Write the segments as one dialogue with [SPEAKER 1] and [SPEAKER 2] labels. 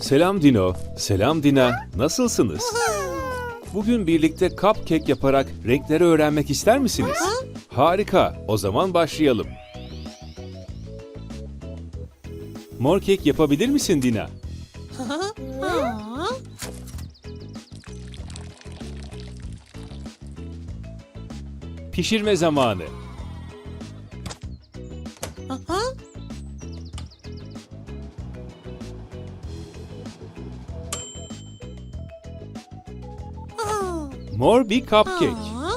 [SPEAKER 1] Selam Dino, selam Dina. Nasılsınız? Bugün birlikte cupcake yaparak renkleri öğrenmek ister misiniz? Harika, o zaman başlayalım. Mor kek yapabilir misin Dina? Pişirme zamanı. Mor bir cupcake.
[SPEAKER 2] aa.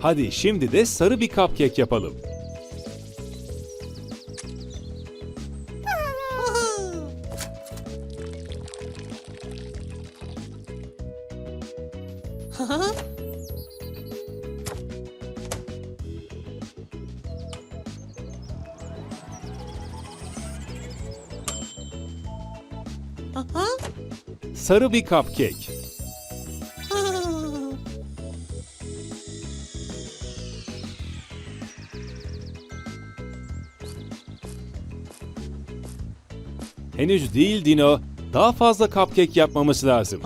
[SPEAKER 1] Hadi şimdi de sarı bir cupcake yapalım. Sarı bir cupcake. Henüz değil Dino. Daha fazla cupcake yapmamız lazım.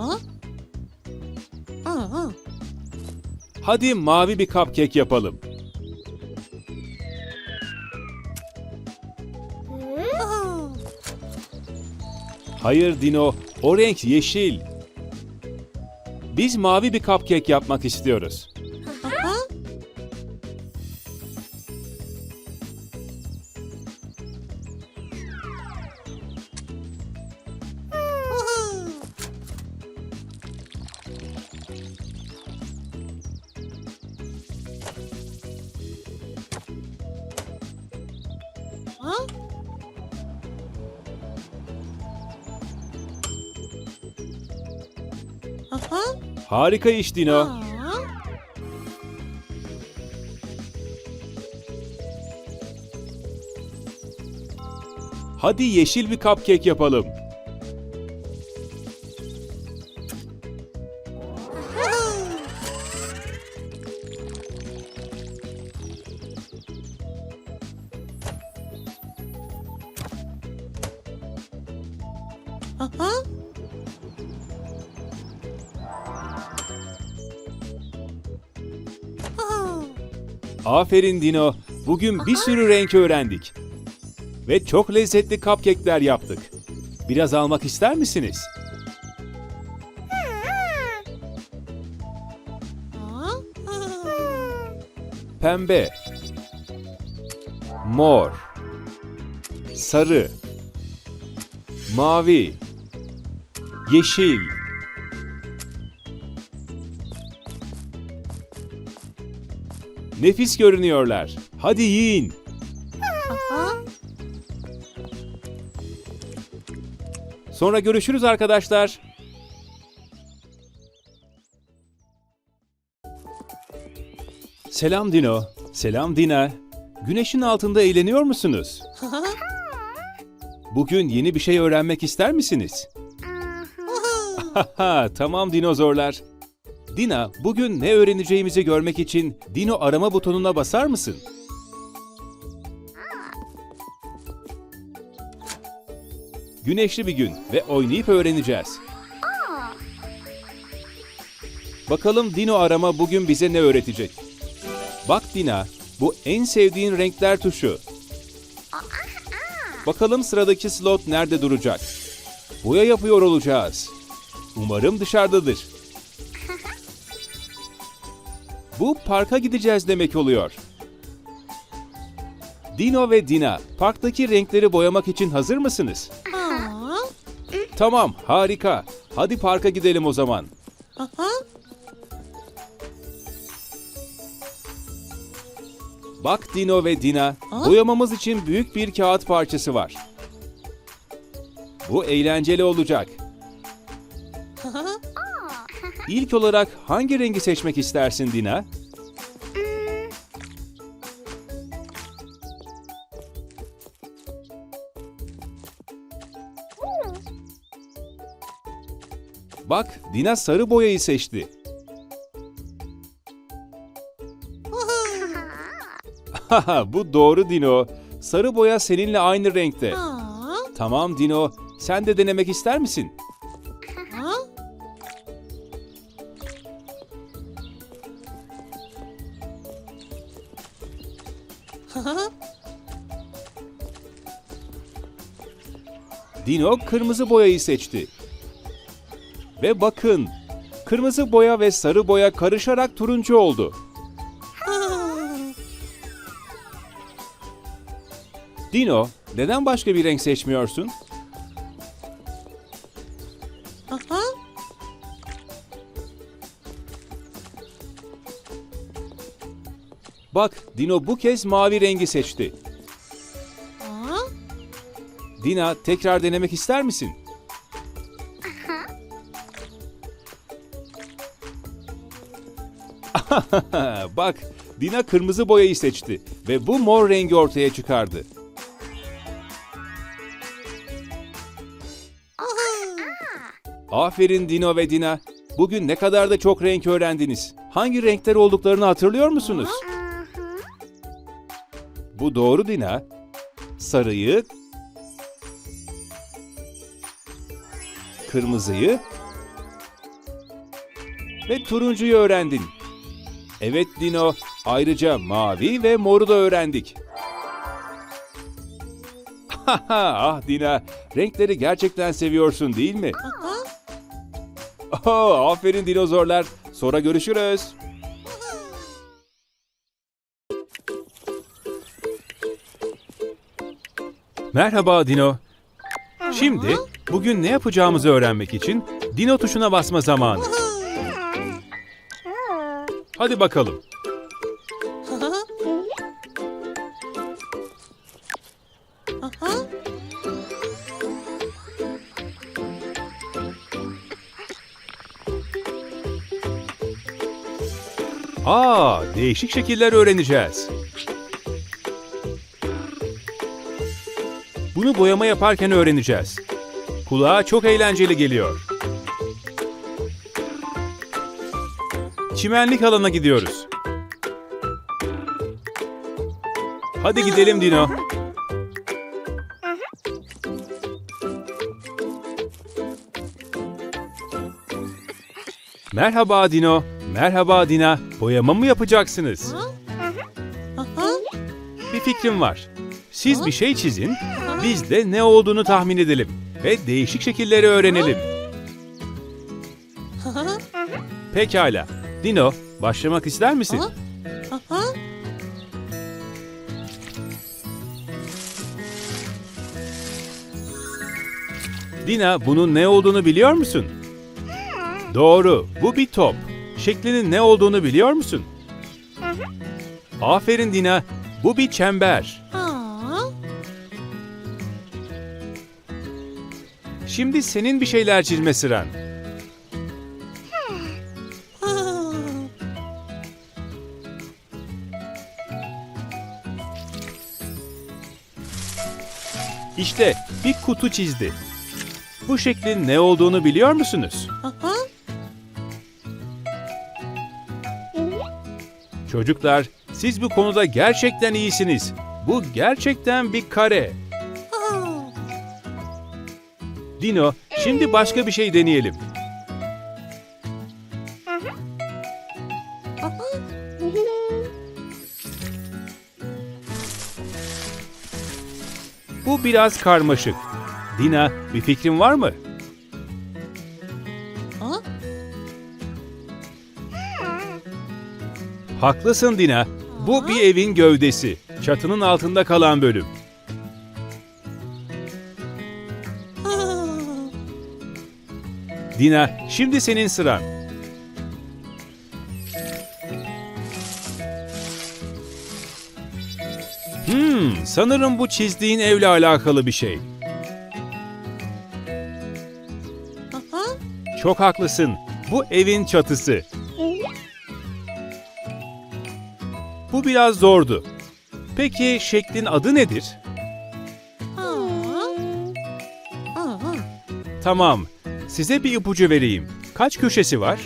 [SPEAKER 1] Hadi mavi bir cupcake yapalım. Hayır Dino, o renk yeşil. Biz mavi bir cupcake yapmak istiyoruz.
[SPEAKER 2] Aha. Aha. Ha?
[SPEAKER 1] Harika iş Dino.
[SPEAKER 2] Aa.
[SPEAKER 1] Hadi yeşil bir cupcake yapalım. Aferin Dino. Bugün bir sürü renk öğrendik. Ve çok lezzetli cupcake'ler yaptık. Biraz almak ister misiniz? Pembe, mor, sarı, mavi, yeşil. Nefis görünüyorlar. Hadi yiyin. Sonra görüşürüz arkadaşlar. Selam Dino. Selam Dina. Güneşin altında eğleniyor musunuz? Bugün yeni bir şey öğrenmek ister misiniz? Tamam dinozorlar. Dina, bugün ne öğreneceğimizi görmek için Dino arama butonuna basar mısın? Güneşli bir gün ve oynayıp öğreneceğiz. Bakalım Dino arama bugün bize ne öğretecek? Bak Dina, bu en sevdiğin renkler tuşu. Bakalım sıradaki slot nerede duracak? Boya yapıyor olacağız. Umarım dışarıdadır. Bu parka gideceğiz demek oluyor. Dino ve Dina, parktaki renkleri boyamak için hazır mısınız? Tamam, harika. Hadi parka gidelim o zaman. Bak Dino ve Dina, boyamamız için büyük bir kağıt parçası var. Bu eğlenceli olacak. İlk olarak hangi rengi seçmek istersin Dina? Bak, Dina sarı boyayı seçti. Bu doğru Dino. Sarı boya seninle aynı renkte. Tamam Dino, sen de denemek ister misin? Dino kırmızı boyayı seçti. Ve bakın, kırmızı boya ve sarı boya karışarak turuncu oldu. Dino, neden başka bir renk seçmiyorsun? Bak, Dino bu kez mavi rengi seçti. Dina, tekrar denemek ister misin? Bak, Dina kırmızı boyayı seçti ve bu mor rengi ortaya çıkardı. Aferin Dino ve Dina. Bugün ne kadar da çok renk öğrendiniz. Hangi renkler olduklarını hatırlıyor musunuz? Bu doğru Dina. Sarıyı, kırmızıyı ve turuncuyu öğrendin. Evet Dino, ayrıca mavi ve moru da öğrendik. ah Dina, renkleri gerçekten seviyorsun değil mi? Oh, aferin dinozorlar. Sonra görüşürüz. Merhaba Dino. Şimdi bugün ne yapacağımızı öğrenmek için Dino tuşuna basma zamanı. Hadi bakalım. Aa, değişik şekiller öğreneceğiz. Bunu boyama yaparken öğreneceğiz. Kulağa çok eğlenceli geliyor. Çimenlik alana gidiyoruz. Hadi gidelim Dino. Merhaba Dino. Merhaba Dina. Boyama mı yapacaksınız? Bir fikrim var. Siz bir şey çizin, biz de ne olduğunu tahmin edelim ve değişik şekilleri öğrenelim. Pekala. Dino, başlamak ister misin? Dina, bunun ne olduğunu biliyor musun? Doğru, bu bir top. Şeklinin ne olduğunu biliyor musun? Aferin Dina, bu bir çember. Şimdi senin bir şeyler çizme sıran. İşte bir kutu çizdi. Bu şeklin ne olduğunu biliyor musunuz? Çocuklar, siz bu konuda gerçekten iyisiniz. Bu gerçekten bir kare. Dino, şimdi başka bir şey deneyelim. Bu biraz karmaşık. Dina, bir fikrin var mı?
[SPEAKER 2] Ha?
[SPEAKER 1] Haklısın Dina. Bu bir evin gövdesi. Çatının altında kalan bölüm. Dina, şimdi senin sıran. Hmm, sanırım bu çizdiğin evle alakalı bir şey.
[SPEAKER 2] Aha,
[SPEAKER 1] Çok haklısın. Bu evin çatısı. Bu biraz zordu. Peki şeklin adı nedir?
[SPEAKER 2] ha. Aha.
[SPEAKER 1] Tamam. Size bir ipucu vereyim. Kaç köşesi var?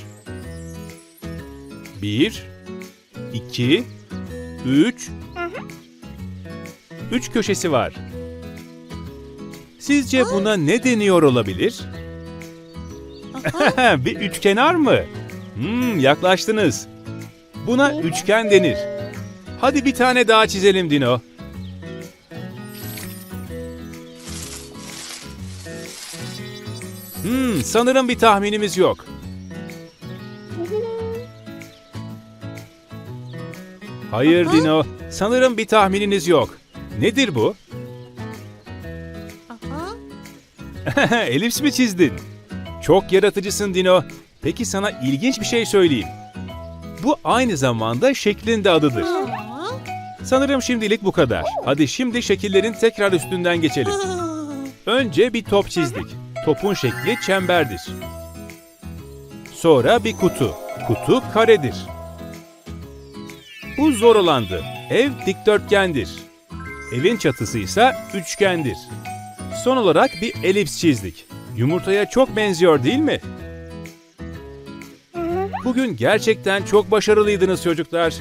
[SPEAKER 1] Bir, iki, üç, üç köşesi var. Sizce buna ne deniyor olabilir? bir üçkenar mı? Hmm, yaklaştınız. Buna üçgen denir. Hadi bir tane daha çizelim Dino. Hmm, sanırım bir tahminimiz yok. Hayır Dino, sanırım bir tahmininiz yok. Nedir bu? Elips mi çizdin? Çok yaratıcısın Dino. Peki sana ilginç bir şey söyleyeyim. Bu aynı zamanda şeklin de adıdır. Sanırım şimdilik bu kadar. Hadi şimdi şekillerin tekrar üstünden geçelim. Önce bir top çizdik. Topun şekli çemberdir. Sonra bir kutu. Kutu karedir. Bu zor olandı. Ev dikdörtgendir. Evin çatısı ise üçgendir. Son olarak bir elips çizdik. Yumurtaya çok benziyor değil mi? Bugün gerçekten çok başarılıydınız çocuklar.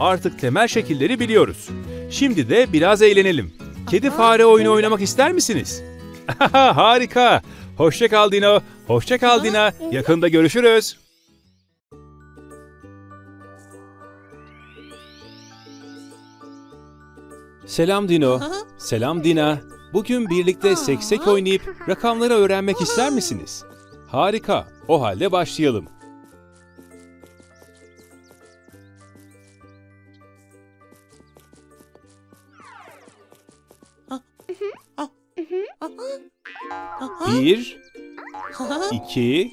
[SPEAKER 1] Artık temel şekilleri biliyoruz. Şimdi de biraz eğlenelim. Kedi fare oyunu oynamak ister misiniz? Harika. Hoşça kal Dino. Hoşça kal Dina. Yakında görüşürüz. Selam Dino. Selam Dina. Bugün birlikte seksek oynayıp rakamları öğrenmek ister misiniz? Harika. O halde başlayalım. Bir, iki...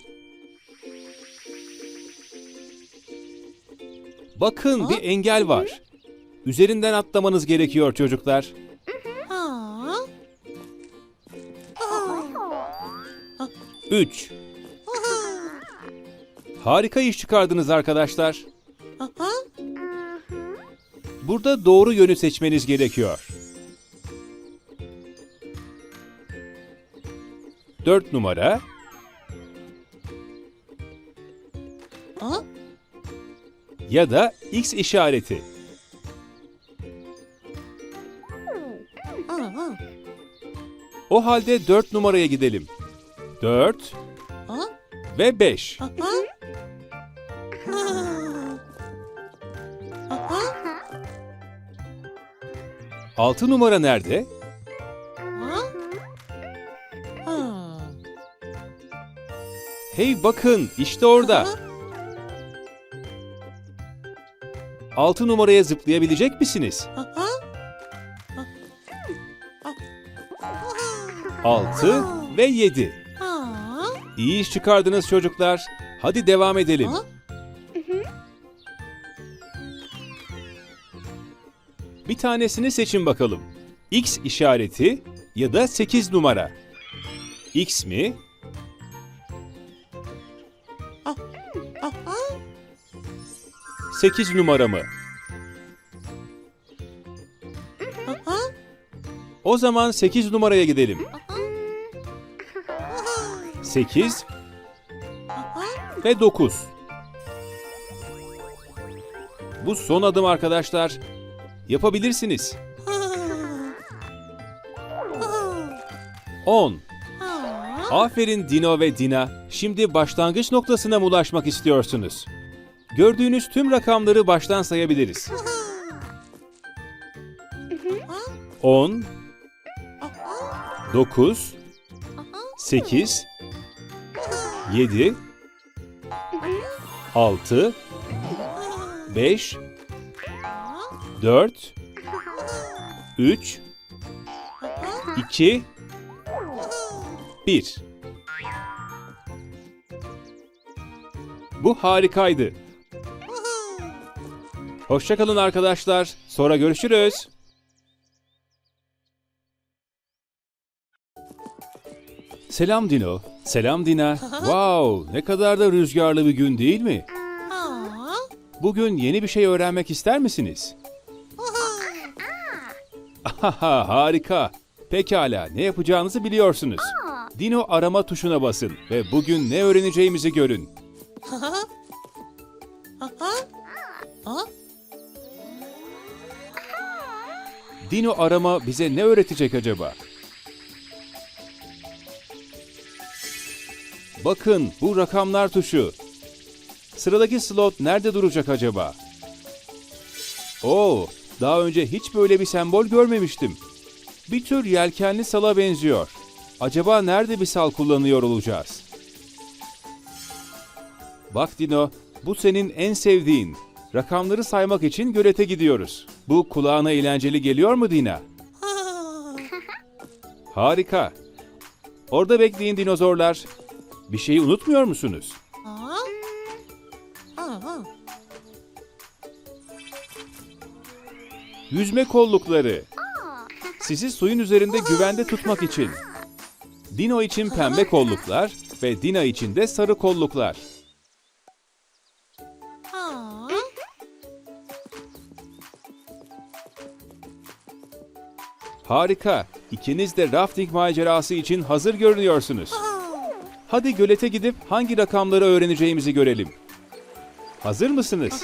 [SPEAKER 1] Bakın bir engel var. Üzerinden atlamanız gerekiyor çocuklar. 3. Harika iş çıkardınız arkadaşlar. Burada doğru yönü seçmeniz gerekiyor. 4 numara,
[SPEAKER 2] Aa.
[SPEAKER 1] ya da X işareti.
[SPEAKER 2] Aa.
[SPEAKER 1] O halde 4 numaraya gidelim. 4
[SPEAKER 2] Aa.
[SPEAKER 1] ve 5.
[SPEAKER 2] Aha. Aha.
[SPEAKER 1] 6 numara nerede? Hey bakın işte orada. 6 numaraya zıplayabilecek misiniz?
[SPEAKER 2] Aha.
[SPEAKER 1] 6 ve 7.
[SPEAKER 2] Aa.
[SPEAKER 1] İyi iş çıkardınız çocuklar. Hadi devam edelim. Bir tanesini seçin bakalım. X işareti ya da 8 numara. X mi? 8 numara mı?
[SPEAKER 2] Aha.
[SPEAKER 1] O zaman 8 numaraya gidelim. 8 ve 9. Bu son adım arkadaşlar. Yapabilirsiniz. 10. Aferin Dino ve Dina. Şimdi başlangıç noktasına mı ulaşmak istiyorsunuz? Gördüğünüz tüm rakamları baştan sayabiliriz. 10, 9, 8, 7, 6, 5, 4, 3, 2, 1. Bu harikaydı. Hoşçakalın arkadaşlar. Sonra görüşürüz. Selam Dino. Selam Dina. Wow, ne kadar da rüzgarlı bir gün değil mi? Bugün yeni bir şey öğrenmek ister misiniz? Ahaha, harika. Pekala, ne yapacağınızı biliyorsunuz. Dino arama tuşuna basın ve bugün ne öğreneceğimizi görün. Dino arama bize ne öğretecek acaba? Bakın bu rakamlar tuşu. Sıradaki slot nerede duracak acaba? Oo, daha önce hiç böyle bir sembol görmemiştim. Bir tür yelkenli sala benziyor. Acaba nerede bir sal kullanıyor olacağız? Bak Dino, bu senin en sevdiğin. Rakamları saymak için gölete gidiyoruz. Bu kulağına eğlenceli geliyor mu Dina?
[SPEAKER 2] Ha.
[SPEAKER 1] Harika. Orada bekleyin dinozorlar. Bir şeyi unutmuyor musunuz? Yüzme kollukları. Sizi suyun üzerinde güvende tutmak için. Dino için pembe kolluklar ve Dina için de sarı kolluklar. Harika. İkiniz de rafting macerası için hazır görünüyorsunuz. Hadi gölete gidip hangi rakamları öğreneceğimizi görelim. Hazır mısınız?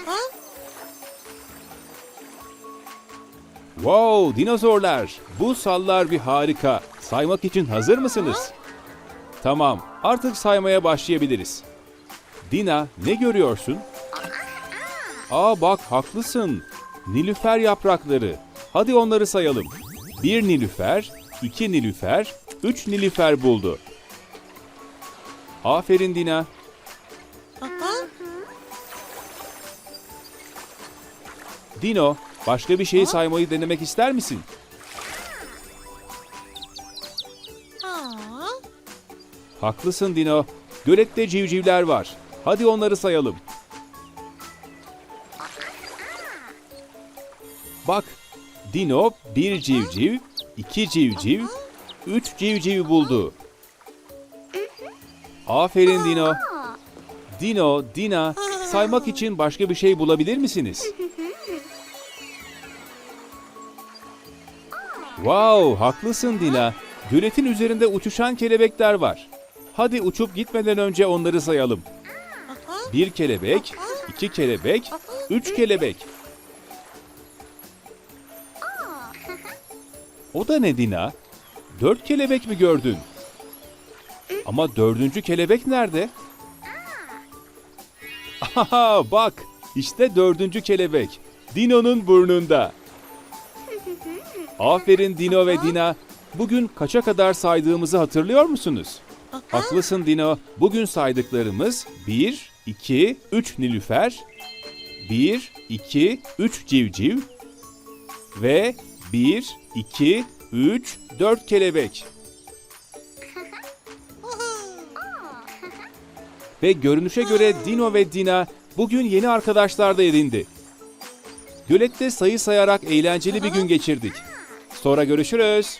[SPEAKER 1] Wow, dinozorlar. Bu sallar bir harika. Saymak için hazır mısınız? Tamam, artık saymaya başlayabiliriz. Dina, ne görüyorsun? Aa bak haklısın. Nilüfer yaprakları. Hadi onları sayalım. Bir nilüfer, iki nilüfer, üç nilüfer buldu. Aferin Dina. Dino, başka bir şeyi saymayı denemek ister misin?
[SPEAKER 2] Ha.
[SPEAKER 1] Haklısın Dino. Gölette civcivler var. Hadi onları sayalım. Bak, Dino bir civciv, iki civciv, üç civciv buldu. Aferin Dino. Dino, Dina, saymak için başka bir şey bulabilir misiniz? Wow, haklısın Dina. Göletin üzerinde uçuşan kelebekler var. Hadi uçup gitmeden önce onları sayalım. Bir kelebek, iki kelebek, üç kelebek. O da ne Dina? Dört kelebek mi gördün? Ama dördüncü kelebek nerede? Aha bak işte dördüncü kelebek. Dino'nun burnunda. Aferin Dino ve Dina. Bugün kaça kadar saydığımızı hatırlıyor musunuz? Haklısın Dino. Bugün saydıklarımız 1, 2, 3 nilüfer, 1, 2, 3 civciv ve 1, 2, 3, 4 kelebek. Ve görünüşe göre Dino ve Dina bugün yeni arkadaşlar da edindi. Gölette sayı sayarak eğlenceli bir gün geçirdik. Sonra görüşürüz.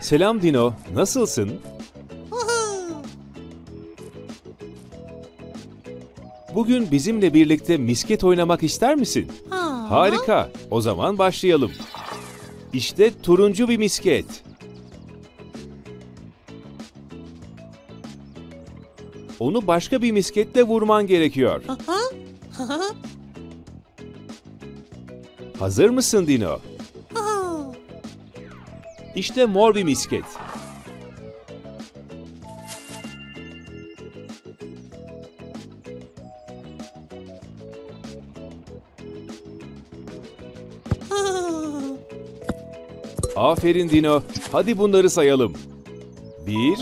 [SPEAKER 1] Selam Dino, nasılsın? Bugün bizimle birlikte misket oynamak ister misin?
[SPEAKER 2] Ha.
[SPEAKER 1] Harika, o zaman başlayalım. İşte turuncu bir misket. Onu başka bir misketle vurman gerekiyor.
[SPEAKER 2] Ha. Ha.
[SPEAKER 1] Hazır mısın Dino? İşte mor bir misket. Aferin Dino. Hadi bunları sayalım. Bir,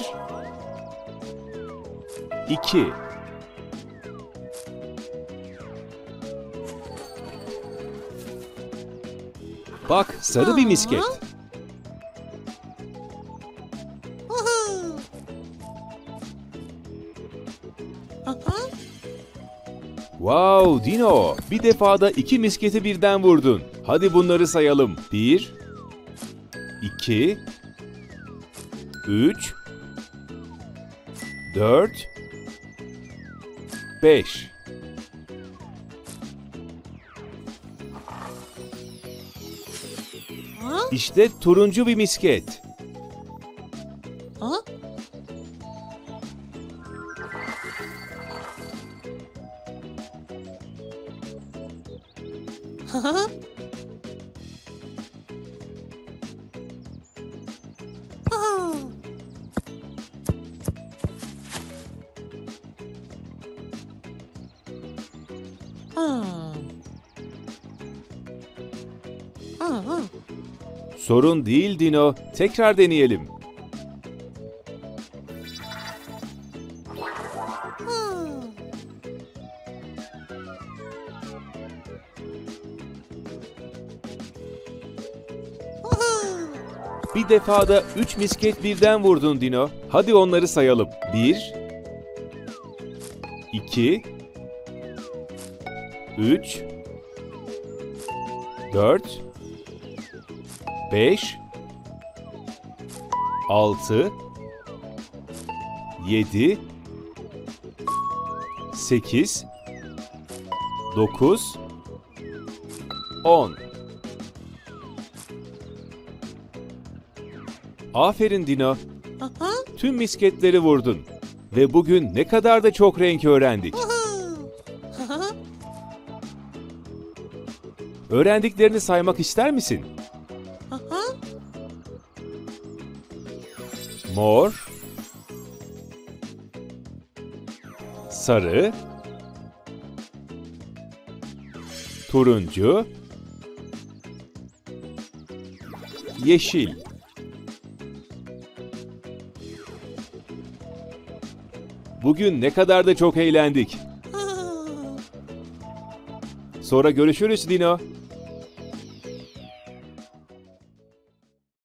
[SPEAKER 1] iki, Bak sarı bir misket. Wow Dino, bir defada iki misketi birden vurdun. Hadi bunları sayalım. Bir, iki, üç, dört, beş.
[SPEAKER 2] Ha.
[SPEAKER 1] İşte turuncu bir misket. Sorun değil Dino. Tekrar deneyelim. Bir defada 3 misket birden vurdun Dino. Hadi onları sayalım. 1 2 3 4 5 6 7 8 9 10 Aferin Dino.
[SPEAKER 2] Aha.
[SPEAKER 1] Tüm misketleri vurdun. Ve bugün ne kadar da çok renk öğrendik. Öğrendiklerini saymak ister misin? Mor, sarı, turuncu, yeşil. Bugün ne kadar da çok eğlendik.
[SPEAKER 2] Ah.
[SPEAKER 1] Sonra görüşürüz Dino.